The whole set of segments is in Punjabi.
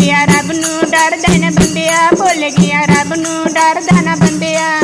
ਗਿਆ ਰੱਬ ਨੂੰ ਡਰਦਾ ਨਾ ਬੰਦਿਆ ਭੁੱਲ ਗਿਆ ਰੱਬ ਨੂੰ ਡਰਦਾ ਨਾ ਬੰਦਿਆ।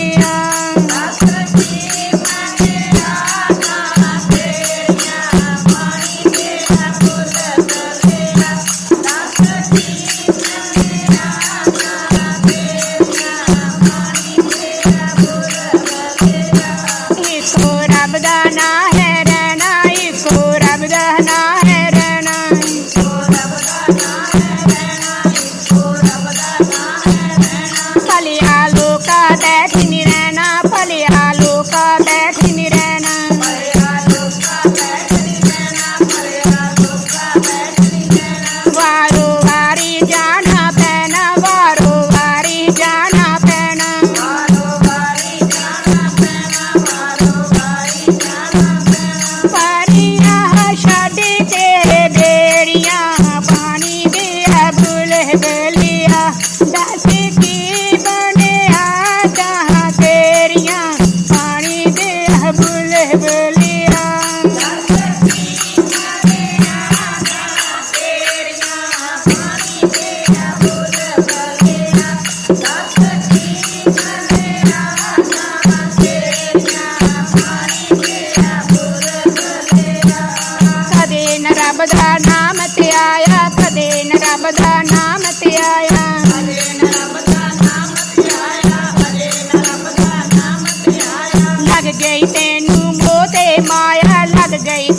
ਦਾ ਨਾਮ ਤੇ ਆਇਆ, ਕਦੇ ਨ ਰੱਬ ਦਾ ਨਾਮ ਤੇ ਆਇਆ। ਲੱਗ ਗਈ ਤੈਨੂੰ ਮੋਹ ਤੇ ਮਾਇਆ, ਲੱਗ ਗਈ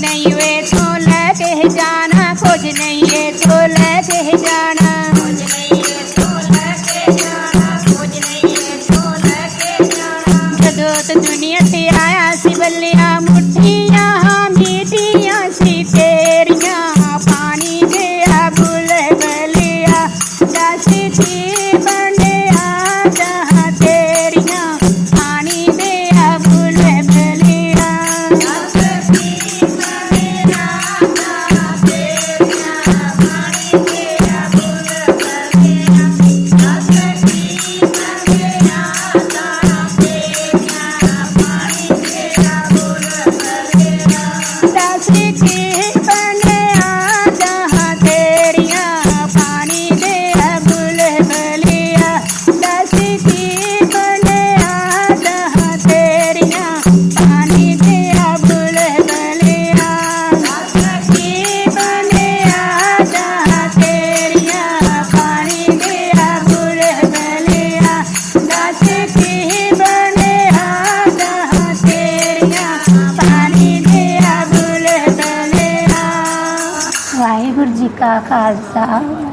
नहीं वे तो para casa, sabe?